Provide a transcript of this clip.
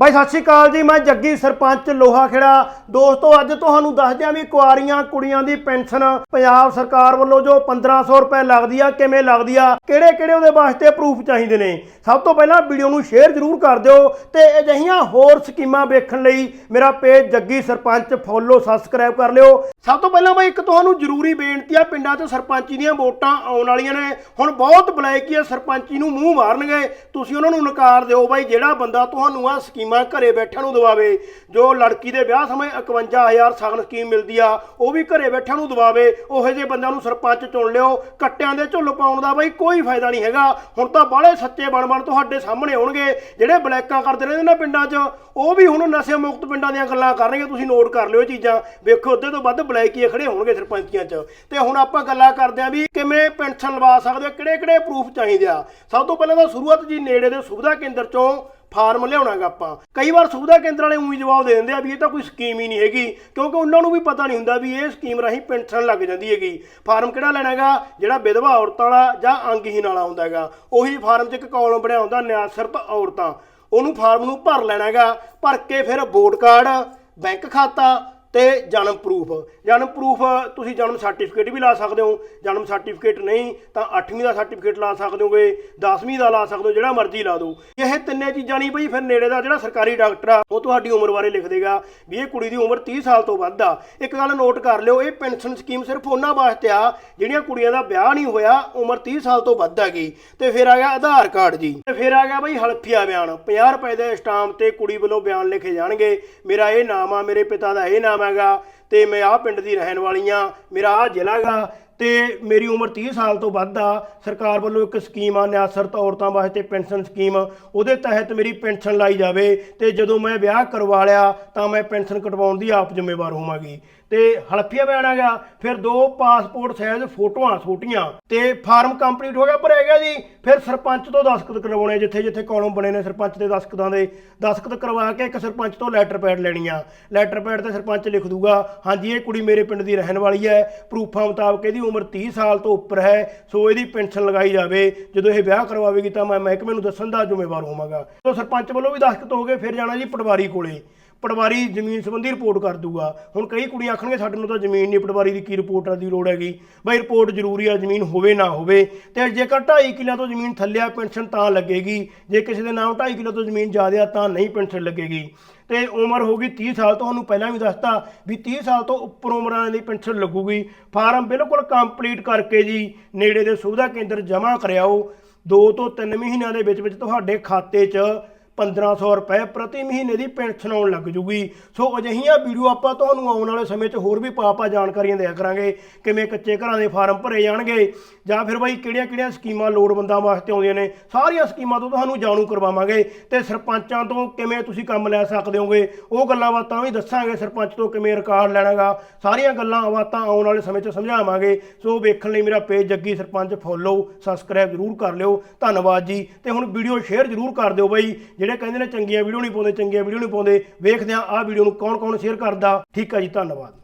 ਬਾਈ, ਸਤਿ ਸ਼੍ਰੀ ਅਕਾਲ ਜੀ, ਮੈਂ ਜੱਗੀ ਸਰਪੰਚ ਲੋਹਾ ਖੇੜਾ। ਦੋਸਤੋ, ਅੱਜ ਤੁਹਾਨੂੰ ਦੱਸਦੇ ਹਾਂ ਵੀ ਕੁਆਰੀਆਂ ਕੁੜੀਆਂ ਦੀ ਪੈਨਸ਼ਨ ਪੰਜਾਬ ਸਰਕਾਰ ਵੱਲੋਂ ਜੋ 1500 ਰੁਪਏ ਲੱਗਦੀ ਆ, ਕਿਵੇਂ ਲੱਗਦੀ ਆ ਕਿਹੜੇ ਕਿਹੜੇ ਉਹਦੇ ਵਾਸਤੇ ਪ੍ਰੂਫ ਚਾਹੀਦੇ ਨੇ। ਸਭ ਤੋਂ ਪਹਿਲਾਂ ਵੀਡੀਓ ਨੂੰ ਸ਼ੇਅਰ ਜ਼ਰੂਰ ਕਰ ਦਿਓ ਤੇ ਅਜਿਹੀਆਂ ਹੋਰ ਸਕੀਮਾਂ ਵੇਖਣ ਲਈ ਮੇਰਾ page Jaggi Sarpanch follow subscribe ਕਰ ਲਿਓ। ਸਭ ਤੋਂ ਪਹਿਲਾਂ ਬਈ ਇੱਕ ਤੁਹਾਨੂੰ ਜ਼ਰੂਰੀ ਬੇਨਤੀ ਆ, ਪਿੰਡਾਂ 'ਚ ਸਰਪੰਚੀ ਦੀਆਂ ਵੋਟਾਂ ਆਉਣ ਵਾਲੀਆਂ ਨੇ। ਹੁਣ ਬਹੁਤ ਬਲੈਕੀ ਆ, ਸਰਪੰਚੀ ਨੂੰ ਮੂੰਹ ਮਾਰਨਗੇ ਤੁਸੀਂ ਉਹਨਾਂ ਨੂੰ ਨਕਾਰ ਦਿਓ ਬਈ, ਜਿਹੜਾ ਬੰਦਾ ਤੁਹਾਨੂੰ ਆ ਸਕੀਮਾਂ ਘਰੇ ਬੈਠਿਆਂ ਨੂੰ ਦਵਾਵੇ, ਜੋ ਲੜਕੀ ਦੇ ਵਿਆਹ ਸਮੇਂ 51000 ਸਗਨ ਸਕੀਮ ਮਿਲਦੀ ਆ, ਉਹ ਵੀ ਘਰੇ ਬੈਠਿਆਂ ਨੂੰ ਦਵਾਵੇ, ਉਹੋ ਜਿਹੇ ਬੰਦਿਆਂ ਨੂੰ ਸਰਪੰਚ ਚੁਣ ਲਿਓ। ਕੱਟਿਆਂ ਦੇ ਝੁੱਲ ਪਾਉਣ ਦਾ ਬਈ ਕੋਈ ਫਾਇਦਾ ਨਹੀਂ ਹੈਗਾ। ਹੁਣ ਤਾਂ ਬਾਹਲੇ ਸੱਚੇ ਬਣ ਬਣ ਤੁਹਾਡੇ ਸਾਹਮਣੇ ਆਉਣਗੇ। ਜਿਹੜੇ ਬਲੈਕਾਂ ਕਰਦੇ ਰਹਿੰਦੇ ਨੇ ਪਿੰਡਾਂ 'ਚ, ਉਹ ਵੀ ਹੁਣ ਨਸ਼ੇ ਮੁਕਤ ਪਿੰਡਾਂ ਦੀਆਂ ਗੱਲਾਂ ਕਰਨਗੇ। ਤੁਸੀਂ ਨੋਟ ਕਰ ਲਿਓ ਇਹ ਚੀਜ਼ਾਂ। ਵੇਖੋ, ਅੱਧੇ ਤੋਂ ਵੱਧ ਬਲੈਕੀ ਖੜੇ ਹੋਣਗੇ ਸਰਪੰਚੀਆਂ 'ਚ। ਤੇ ਹੁਣ ਆਪਾਂ ਗੱਲਾਂ ਕਰਦੇ ਆਂ ਵੀ ਕਿਵੇਂ ਪੈਨਸ਼ਨ ਲਵਾ ਸਕਦੇ ਹੋ ਕਿਹੜੇ ਕਿਹੜੇ ਪ੍ਰੂਫ ਚਾਹੀਦੇ ਆ। ਸਭ ਤੋਂ ਪਹਿਲਾਂ ਤਾਂ ਸ਼ੁਰੂਆਤ ਜੀ ਨੇੜੇ ਦੇ ਸੁਵਿਧਾ ਕੇਂਦਰ 'ਚੋਂ ਫਾਰਮ ਲਿਆਉਣਾਗਾ ਆਪਾਂ। ਕਈ ਵਾਰ ਸੁਵਿਧਾ ਕੇਂਦਰ ਵਾਲੇ ਉਹੀ ਜਵਾਬ ਦੇ ਦਿੰਦੇ ਆ ਵੀ ਇਹ ਤਾਂ ਕੋਈ ਸਕੀਮ ਹੀ ਨਹੀਂ ਹੈਗੀ, ਕਿਉਂਕਿ ਉਹਨਾਂ ਨੂੰ ਵੀ ਪਤਾ ਨਹੀਂ ਹੁੰਦਾ ਵੀ ਇਹ ਸਕੀਮ ਰਾਹੀਂ ਪੈਨਸ਼ਨ ਲੱਗ ਜਾਂਦੀ ਹੈਗੀ। ਫਾਰਮ ਕਿਹੜਾ ਲੈਣਾ ਹੈਗਾ ਜਿਹੜਾ ਵਿਧਵਾ ਔਰਤਾਂ ਵਾਲਾ ਜਾਂ ਅੰਗਹੀਨ ਵਾਲਾ ਹੁੰਦਾ ਹੈਗਾ ਉਹੀ ਫਾਰਮ 'ਚ ਇੱਕ ਕਾਲਮ ਬਣਿਆ ਹੁੰਦਾ ਨਿਆਸਰਤ ਔਰਤਾਂ। ਉਹਨੂੰ ਫਾਰਮ ਨੂੰ ਭਰ ਲੈਣਾ ਹੈਗਾ ਭਰ ਕੇ ਫਿਰ ਵੋਟ ਕਾਰਡ ਬੈਂਕ ਖਾਤਾ ਤੇ ਜਨਮ ਪ੍ਰੂਫ ਜਨਮ ਪ੍ਰੂਫ ਤੁਸੀਂ ਜਨਮ ਸਰਟੀਫਿਕੇਟ ਵੀ ਲਾ ਸਕਦੇ ਹੋ। ਜਨਮ ਸਰਟੀਫਿਕੇਟ ਨਹੀਂ, ਤਾਂ 8ਵੀਂ ਦਾ ਸਰਟੀਫਿਕੇਟ ਲਾ ਸਕਦੇ ਹੋਗੇ 10ਵੀਂ ਦਾ ਲਾ ਸਕਦੇ ਹੋ, ਜਿਹੜਾ ਮਰਜ਼ੀ ਲਾ ਦਿਓ। ਇਹ ਤਿੰਨੇ ਚੀਜ਼ਾਂ ਨਹੀਂ ਬਈ, ਫਿਰ ਨੇੜੇ ਦਾ ਜਿਹੜਾ ਸਰਕਾਰੀ ਡਾਕਟਰ ਆ, ਉਹ ਤੁਹਾਡੀ ਉਮਰ ਬਾਰੇ ਲਿਖ ਦੇਗਾ ਵੀ ਇਹ ਕੁੜੀ ਦੀ ਉਮਰ 30 ਸਾਲ ਤੋਂ ਵੱਧ ਆ। ਇੱਕ ਗੱਲ ਨੋਟ ਕਰ ਲਿਓ, ਇਹ ਪੈਨਸ਼ਨ ਸਕੀਮ ਸਿਰਫ ਉਹਨਾਂ ਵਾਸਤੇ ਆ, ਜਿਹੜੀਆਂ ਕੁੜੀਆਂ ਦਾ ਵਿਆਹ ਨਹੀਂ ਹੋਇਆ, ਉਮਰ 30 ਸਾਲ ਤੋਂ ਵੱਧ ਹੈਗੀ। ਤੇ ਫਿਰ ਆ ਗਿਆ ਆਧਾਰ ਕਾਰਡ ਜੀ। ਤੇ ਫਿਰ ਆ ਗਿਆ ਬਈ ਹਲਫੀਆ ਬਿਆਨ। 50 ਰੁਪਏ ਦੇ ਸਟਾਂਪ ਤੇ ਕੁੜੀ ਵੱਲੋਂ ਬਿਆਨ ਲਿਖੇ ਜਾਣਗੇ। ਮੇਰਾ ਇਹ ਨਾਮ ਆ, ਮੇਰੇ ਪਿਤਾ ਦਾ ਇਹ ਨਾਮ ਹੈਗਾ ਤੇ ਮੈਂ ਆਹ ਪਿੰਡ ਦੀ ਰਹਿਣ ਵਾਲੀ ਆ ਮੇਰਾ ਆਹ ਜ਼ਿਲ੍ਹਾ ਗਾ ਤੇ ਮੇਰੀ ਉਮਰ 30 ਸਾਲ ਤੋਂ ਵੱਧ ਆ। ਸਰਕਾਰ ਵੱਲੋਂ ਇੱਕ ਸਕੀਮ ਆ, ਨਿਆਸਰਤ ਔਰਤਾਂ ਵਾਸਤੇ ਪੈਨਸ਼ਨ ਸਕੀਮ, ਉਹਦੇ ਤਹਿਤ ਮੇਰੀ ਪੈਨਸ਼ਨ ਲਾਈ ਜਾਵੇ ਤੇ ਜਦੋਂ ਮੈਂ ਵਿਆਹ ਕਰਵਾ ਲਿਆ ਤਾਂ ਮੈਂ ਪੈਨਸ਼ਨ ਕਟਵਾਉਣ ਦੀ ਆਪ ਜ਼ਿੰਮੇਵਾਰ ਹੋਵਾਂਗੀ। ਤੇ ਹਲਫੀਆ ਬਿਆਨ ਆ ਗਿਆ। ਫਿਰ ਦੋ ਪਾਸਪੋਰਟ ਸਾਈਜ਼ ਫੋਟੋਆਂ ਛੋਟੀਆਂ ਤੇ ਫਾਰਮ ਕੰਪਲੀਟ ਹੋ ਗਿਆ ਭਰਿਆ ਗਿਆ ਜੀ। ਫਿਰ ਸਰਪੰਚ ਤੋਂ ਦਸਖਤ ਕਰਵਾਉਣੇ, ਜਿੱਥੇ ਜਿੱਥੇ ਕਾਲਮ ਬਣੇ ਨੇ ਸਰਪੰਚ ਦੇ ਦਸਖਤਾਂ ਦੇ। ਦਸਖਤ ਕਰਵਾ ਕੇ ਇੱਕ ਸਰਪੰਚ ਤੋਂ ਲੈਟਰ ਪੈਡ ਲੈਣੀ ਆ। ਲੈਟਰ ਪੈਡ ਤੇ ਸਰਪੰਚ ਲਿਖ ਦੂਗਾ, ਹਾਂਜੀ, ਇਹ ਕੁੜੀ ਮੇਰੇ ਪਿੰਡ ਦੀ ਰਹਿਣ ਵਾਲੀ ਹੈ। ਪ੍ਰੂਫਾਂ ਮੁਤਾਬਕ ਇਹਦੀ ਉਮਰ 30 ਸਾਲ ਤੋਂ ਉੱਪਰ ਹੈ, ਸੋ ਇਹਦੀ ਪੈਨਸ਼ਨ ਲਗਾਈ ਜਾਵੇ। ਜਦੋਂ ਇਹ ਵਿਆਹ ਕਰਵਾਵੇਗੀ ਤਾਂ ਮੈਂ ਮਹਿਕਮੇ ਨੂੰ ਦੱਸਣ ਦਾ ਜ਼ਿੰਮੇਵਾਰ ਹੋਵਾਂਗਾ। ਤੋਂ ਸਰਪੰਚ ਵੱਲੋਂ ਵੀ ਦਸਖਤ ਹੋ ਗਏ, ਫਿਰ ਜਾਣਾ ਜੀ ਪਟਵਾਰੀ ਕੋਲੇ। ਪਟਵਾਰੀ ਜ਼ਮੀਨ ਸੰਬੰਧੀ ਰਿਪੋਰਟ ਕਰ ਦੂਗਾ ਹੁਣ ਕਈ ਕੁੜੀਆਂ ਆਖਣਗੇ, ਸਾਡੇ ਨੂੰ ਤਾਂ ਜ਼ਮੀਨ ਨਹੀਂ, ਪਟਵਾਰੀ ਦੀ ਕੀ ਰਿਪੋਰਟਾਂ ਦੀ ਲੋੜ ਹੈਗੀ? ਬਈ ਰਿਪੋਰਟ ਜ਼ਰੂਰੀ ਆ, ਜ਼ਮੀਨ ਹੋਵੇ ਨਾ ਹੋਵੇ। ਤੇ ਜੇਕਰ 2.5 ਕਿੱਲਿਆਂ ਤੋਂ ਜ਼ਮੀਨ ਥੱਲੇ ਆ, ਪੈਨਸ਼ਨ ਤਾਂ ਲੱਗੇਗੀ। ਜੇ ਕਿਸੇ ਦੇ ਨਾਮ 2.5 ਕਿੱਲੋ ਤੋਂ ਜ਼ਮੀਨ ਜ਼ਿਆਦਾ ਆ, ਤਾਂ ਨਹੀਂ ਪੈਨਸ਼ਨ ਲੱਗੇਗੀ। ਤੇ ਉਮਰ ਹੋਗੀ 30 ਸਾਲ ਤੁਹਾਨੂੰ ਪਹਿਲਾਂ ਵੀ ਦੱਸਤਾ ਵੀ 30 ਸਾਲ ਤੋਂ ਉੱਪਰ ਉਮਰਾਂ ਦੀ ਪੈਨਸ਼ਨ ਲੱਗੂਗੀ। ਫਾਰਮ ਬਿਲਕੁਲ ਕੰਪਲੀਟ ਕਰਕੇ ਜੀ, ਨੇੜੇ ਦੇ ਸੁਵਿਧਾ ਕੇਂਦਰ ਜਮ੍ਹਾਂ ਕਰਿਆਓ। 2 ਤੋਂ 3 ਮਹੀਨਿਆਂ ਦੇ ਵਿੱਚ ਵਿੱਚ ਤੁਹਾਡੇ ਖਾਤੇ 'ਚ 1500 ਰੁਪਏ ਪ੍ਰਤੀ ਮਹੀਨੇ ਦੀ ਪੈਨਸ਼ਨ ਆਉਣ ਲੱਗ ਜੂਗੀ। ਸੋ ਅਜਿਹੀਆਂ ਵੀਡੀਓ ਆਪਾਂ ਤੁਹਾਨੂੰ ਆਉਣ ਵਾਲੇ ਸਮੇਂ 'ਚ ਹੋਰ ਵੀ ਪਾਪਾ ਜਾਣਕਾਰੀਆਂ ਦਿਆ ਕਰਾਂਗੇ। ਕਿਵੇਂ ਕੱਚੇ ਘਰਾਂ ਦੇ ਫਾਰਮ ਭਰੇ ਜਾਣਗੇ ਜਾਂ ਫਿਰ ਬਾਈ ਕਿਹੜੀਆਂ-ਕਿਹੜੀਆਂ ਸਕੀਮਾਂ ਲੋੜਵੰਦਾਂ ਵਾਸਤੇ ਆਉਂਦੀਆਂ ਨੇ, ਸਾਰੀਆਂ ਸਕੀਮਾਂ ਤੋਂ ਤੁਹਾਨੂੰ ਜਾਣੂ ਕਰਵਾਵਾਂਗੇ। ਤੇ ਸਰਪੰਚਾਂ ਤੋਂ ਕਿਵੇਂ ਤੁਸੀਂ ਕੰਮ ਲੈ ਸਕਦੇ ਹੋਗੇ, ਉਹ ਗੱਲਾਂ ਬਾਤਾਂ ਵੀ ਦੱਸਾਂਗੇ। ਸਰਪੰਚ ਤੋਂ ਕਿਵੇਂ ਰਿਕਾਰਡ ਲੈਣਾਗਾ, ਸਾਰੀਆਂ ਗੱਲਾਂ ਬਾਤਾਂ ਆਉਣ ਵਾਲੇ ਸਮੇਂ 'ਚ ਸਮਝਾਵਾਂਗੇ। ਸੋ ਵੇਖਣ ਲਈ ਮੇਰਾ page Jaggi Sarpanch follow subscribe ਜ਼ਰੂਰ ਕਰ ਲਿਓ। ਧੰਨਵਾਦ ਜੀ। ਤੇ ਹੁਣ ਵੀਡੀਓ ਸ਼ੇਅਰ ਜ਼ਰੂਰ ਕਰ ਦਿਓ ਬਾਈ, ਜਿਹੜੇ ਜਿਹੜੇ ਕਹਿੰਦੇ ਨੇ ਚੰਗੀਆਂ ਵੀਡੀਓ ਨਹੀਂ ਪਾਉਂਦੇ, ਚੰਗੀਆਂ ਵੀਡੀਓ ਨਹੀਂ ਪਾਉਂਦੇ, ਵੇਖਦੇ ਆ ਆਹ ਵੀਡੀਓ ਨੂੰ ਕੌਣ ਕੌਣ ਸ਼ੇਅਰ ਕਰਦਾ। ਠੀਕ ਆ ਜੀ, ਧੰਨਵਾਦ।